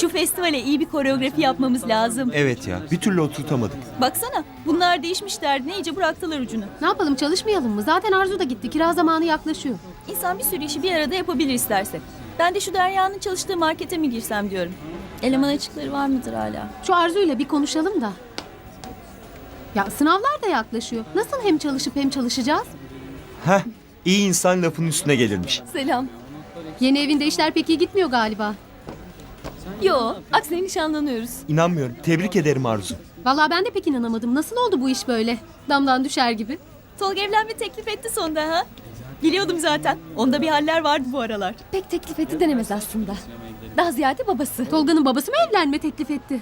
Şu festivale iyi bir koreografi yapmamız lazım. Evet ya bir türlü oturtamadık. Baksana bunlar değişmişlerdi. iyice bıraktılar ucunu. Ne yapalım çalışmayalım mı? Zaten Arzu da gitti. Kira zamanı yaklaşıyor. İnsan bir sürü işi bir arada yapabilir isterse. Ben de şu Derya'nın çalıştığı markete mi girsem diyorum. Eleman açıkları var mıdır hala? Şu Arzu'yla bir konuşalım da. Ya sınavlar da yaklaşıyor. Nasıl hem çalışıp hem çalışacağız? Heh iyi insan lafın üstüne gelirmiş. Selam. Yeni evinde işler pek iyi gitmiyor galiba. Yo, aksine nişanlanıyoruz. İnanmıyorum. Tebrik ederim Arzu. Vallahi ben de pek inanamadım. Nasıl oldu bu iş böyle? Damdan düşer gibi. Tolga evlenme teklif etti sonunda ha. Biliyordum zaten. Onda bir haller vardı bu aralar. Pek teklif etti denemez aslında. Daha ziyade babası. Tolga'nın babası mı evlenme teklif etti?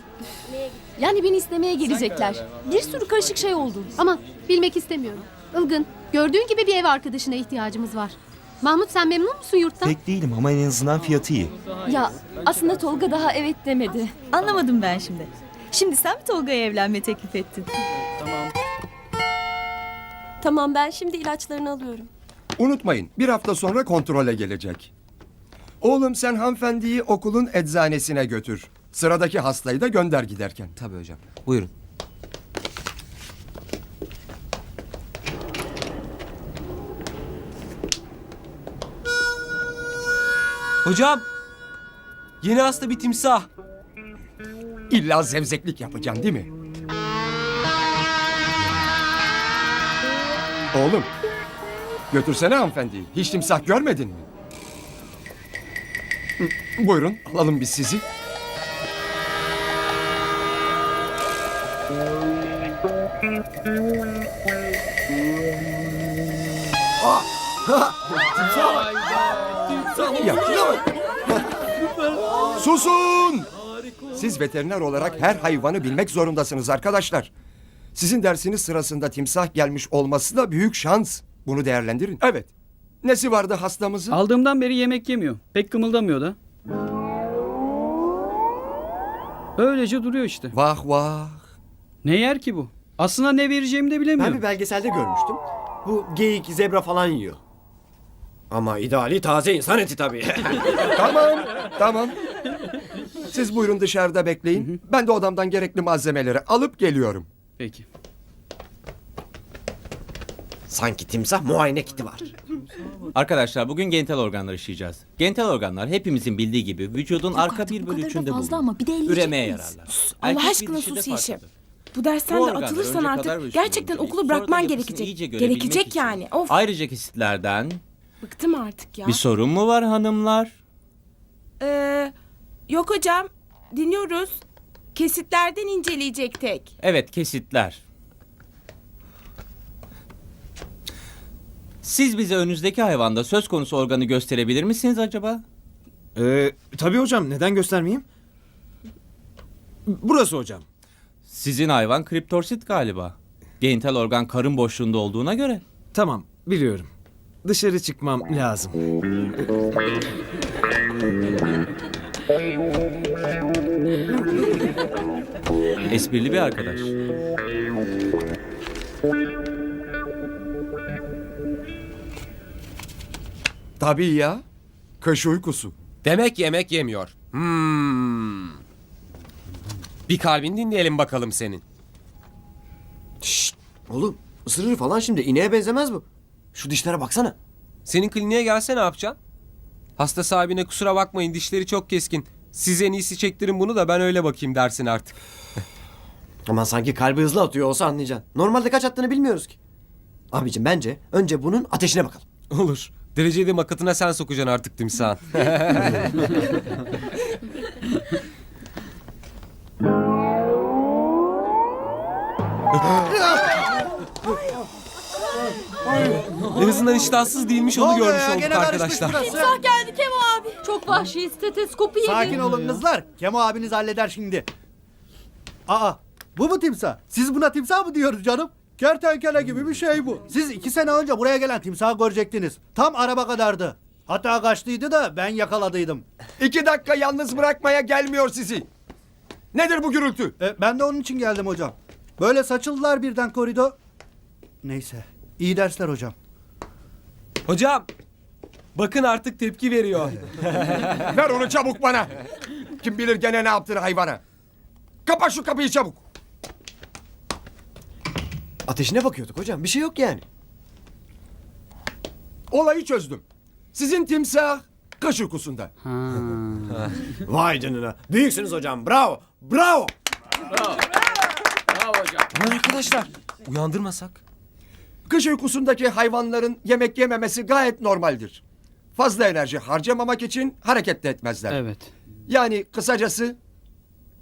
Yani beni istemeye gelecekler. Bir sürü karışık şey oldu. Aman bilmek istemiyorum. Ilgın, gördüğün gibi bir ev arkadaşına ihtiyacımız var. Mahmut sen memnun musun yurttan? Pek değilim ama en azından fiyatı iyi. Ya aslında Tolga daha evet demedi. Anlamadım ben şimdi. Şimdi sen mi Tolga'ya evlenme teklif ettin? Tamam ben şimdi ilaçlarını alıyorum. Unutmayın bir hafta sonra kontrole gelecek. Oğlum sen hanımefendiyi okulun eczanesine götür. Sıradaki hastayı da gönder giderken. Tabii hocam. Buyurun. Hocam. Yeni hasta bir timsah. İlla zevzeklik yapacaksın değil mi? Oğlum götürsene hanımefendiyi. Hiç timsah görmedin mi? Buyurun alalım biz sizi. Ya, Susun! Siz veteriner olarak her hayvanı bilmek zorundasınız arkadaşlar. Sizin dersiniz sırasında timsah gelmiş olması da büyük şans. Bunu değerlendirin. Evet. Nesi vardı hastamızın? Aldığımdan beri yemek yemiyor. Pek kımıldamıyor da. Öylece duruyor işte. Vah vah. Ne yer ki bu? Aslında ne vereceğimi de bilemiyorum. Ben bir belgeselde görmüştüm. Bu geyik, zebra falan yiyor. Ama ideali taze insan eti tabii. Tamam, tamam. Siz buyurun dışarıda bekleyin. Ben de odamdan gerekli malzemeleri alıp geliyorum. Peki. Sanki timsah muayene kiti var. Arkadaşlar bugün genital organlar işleyeceğiz. Genital organlar hepimizin bildiği gibi vücudun arka bir bölü üçünde bulunur. ama bir de elleyecek Üremeye miyiz? yararlar. Allah Erkek bir aşkına dişi de sus Yeşim. farklıdır. Bu dersten Bu de organlar atılırsan önce kadar artık gerçekten okulu sonra da bırakman yapısını gerekecek. iyice görebilmek Gerekecek için. yani. Of Ayrıca kesitlerden bıktım artık ya. bir sorun mu var hanımlar? Ee, yok hocam dinliyoruz. Kesitlerden inceleyecek tek. Evet kesitler. Siz bize önünüzdeki hayvanda söz konusu organı gösterebilir misiniz acaba? Ee, tabii hocam neden göstermeyeyim? Burası hocam. Sizin hayvan kriptorsit galiba. Genital organ karın boşluğunda olduğuna göre. Tamam biliyorum. Dışarı çıkmam lazım. Esprili bir arkadaş. Tabii ya. Kış uykusu. Demek yemek yemiyor. Hmm. Bir kalbini dinleyelim bakalım senin. Oğlum ısırır falan şimdi ineğe benzemez bu. Şu dişlere baksana. Senin kliniğe gelse ne yapacaksın? Hasta sahibine kusura bakmayın dişleri çok keskin. Siz en iyisi çektirin bunu da ben öyle bakayım dersin artık. Aman sanki kalbi hızlı atıyor olsa anlayacaksın. Normalde kaç attığını bilmiyoruz ki. Abicim bence önce bunun ateşine bakalım. Olur. Dereceyi de makatına sen sokacaksın artık timsahın. En azından iştahsız değilmiş onu görmüş olduk arkadaşlar. Çok vahşi stetoskopu yedi. Sakin olun kızlar. Kemo abiniz halleder şimdi. Aa bu mu timsah? Siz buna timsah mı diyoruz canım? Kertenkele gibi bir şey bu. Siz iki sene önce buraya gelen timsahı görecektiniz. Tam araba kadardı. Hatta kaçtıydı da ben yakaladıydım. İki dakika yalnız bırakmaya gelmiyor sizi. Nedir bu gürültü? E, ben de onun için geldim hocam. Böyle saçıldılar birden koridor. Neyse. İyi dersler hocam. Hocam bakın artık tepki veriyor. Ver onu çabuk bana. Kim bilir gene ne yaptın hayvana. Kapa şu kapıyı çabuk. Ateşine bakıyorduk hocam. Bir şey yok yani. Olayı çözdüm. Sizin timsah kış uykusunda. Vay canına. Büyüksünüz hocam. Bravo. Bravo. Aman arkadaşlar uyandırmasak. Kış uykusundaki hayvanların yemek yememesi gayet normaldir. Fazla enerji harcamamak için hareket de etmezler. Evet. Yani kısacası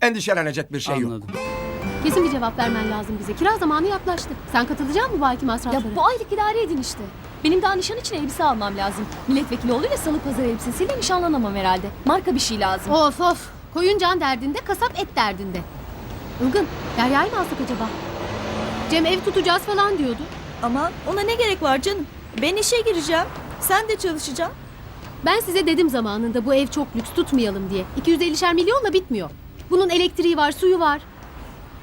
endişelenecek bir şey yok. Anladım. Kesin bir cevap vermen lazım bize. Kira zamanı yaklaştı. Sen katılacak mısın bu ayki masraflara? Ya bu aylık idare edin işte. Benim daha nişan için elbise almam lazım. Milletvekili oluyla salı pazar elbisesiyle nişanlanamam herhalde. Marka bir şey lazım. Of of. Koyun can derdinde, kasap et derdinde. Ilgın, Derya'yı mı alsak acaba? Cem ev tutacağız falan diyordu. Ama ona ne gerek var canım? Ben işe gireceğim. Sen de çalışacaksın. Ben size dedim zamanında bu ev çok lüks tutmayalım diye. 250'şer milyonla bitmiyor. Bunun elektriği var, suyu var.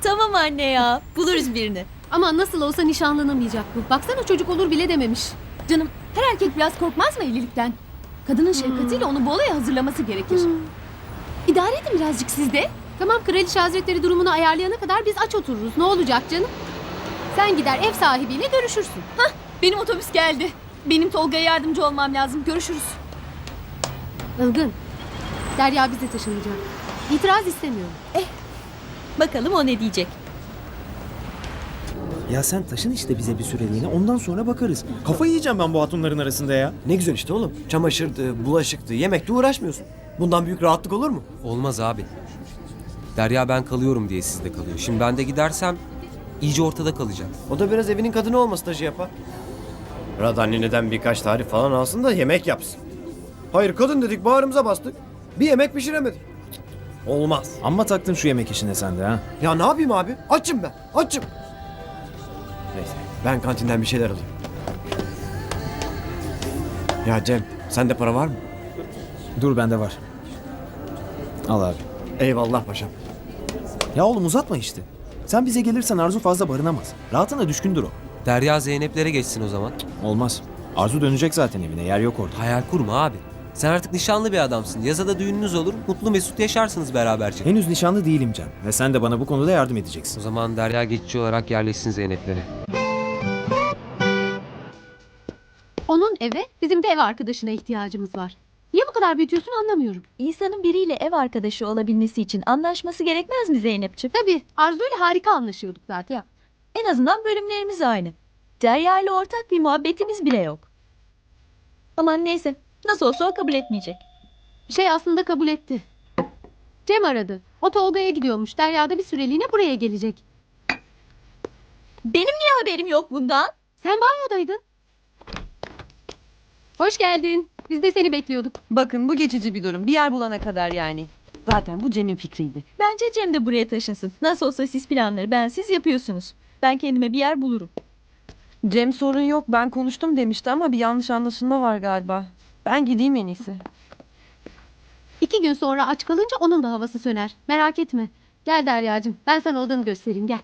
Tamam anne ya. Buluruz birini. Ama nasıl olsa nişanlanamayacak bu. Baksana çocuk olur bile dememiş. Canım her erkek biraz korkmaz mı evlilikten? Kadının şefkatiyle onu bu olaya hazırlaması gerekir. İdare edin birazcık siz de. Tamam kraliçe hazretleri durumunu ayarlayana kadar biz aç otururuz. Ne olacak canım? Sen gider ev sahibiyle görüşürsün. Benim otobüs geldi. Benim Tolga'ya yardımcı olmam lazım. Görüşürüz. Ilgın, Derya bize taşınacak. İtiraz istemiyorum. Bakalım o ne diyecek. Ya sen taşın işte bize bir süreliğine ondan sonra bakarız. Kafayı yiyeceğim ben bu hatunların arasında ya. Ne güzel işte oğlum. Çamaşırdı, bulaşıktı, yemekte uğraşmıyorsun. Bundan büyük rahatlık olur mu? Olmaz abi. Derya ben kalıyorum diye sizde kalıyor. Şimdi ben de gidersem iyice ortada kalacak. O da biraz evinin kadını olma stajı yapar. Murat anneneden birkaç tarif falan alsın da yemek yapsın. Hayır kadın dedik bağrımıza bastık. Bir yemek pişiremedik. Olmaz. Amma taktın şu yemek işine sen de ha. Ya ne yapayım abi? Açım ben. Açım. Neyse ben kantinden bir şeyler alayım. Ya Cem sende para var mı? Dur bende var. Al abi. Eyvallah paşam. Ya oğlum uzatma işte. Sen bize gelirsen Arzu fazla barınamaz. Rahatına düşkündür o. Derya Zeynep'lere geçsin o zaman. Olmaz. Arzu dönecek zaten evine. Yer yok orada. Hayal kurma abi. Sen artık nişanlı bir adamsın. Yazada düğününüz olur. Mutlu mesut yaşarsınız beraberce. Henüz nişanlı değilim Can. Ve sen de bana bu konuda yardım O edeceksin. zaman Derya geçici olarak yerleşsin Zeynep'lere. Onun eve, bizim de ev arkadaşına ihtiyacımız var. Niye bu kadar büyütüyorsun anlamıyorum. İnsanın biriyle ev arkadaşı olabilmesi için anlaşması gerekmez mi Zeynep'ciğim? Tabii Arzu ile harika anlaşıyorduk zaten. En azından bölümlerimiz aynı. Derya ile ortak bir muhabbetimiz bile yok. Aman neyse. Nasıl olsa o kabul etmeyecek. Şey aslında kabul etti. Cem aradı. O Tolga'ya gidiyormuş. Derya da bir süreliğine buraya gelecek. Benim niye haberim yok bundan? Sen banyodaydın. Hoş geldin. Biz de seni bekliyorduk. Bakın bu geçici bir durum. Bir yer bulana kadar yani. Zaten bu Cem'in fikriydi. Bence Cem de buraya taşınsın. Nasıl olsa siz planları ben siz yapıyorsunuz. Ben kendime bir yer bulurum. Cem sorun yok ben konuştum demişti ama bir yanlış anlaşılma var galiba. Ben gideyim en iyisi. İki gün sonra aç kalınca onun da havası söner. Merak etme. Gel Derya'cığım. Ben sana odanı göstereyim. Gel.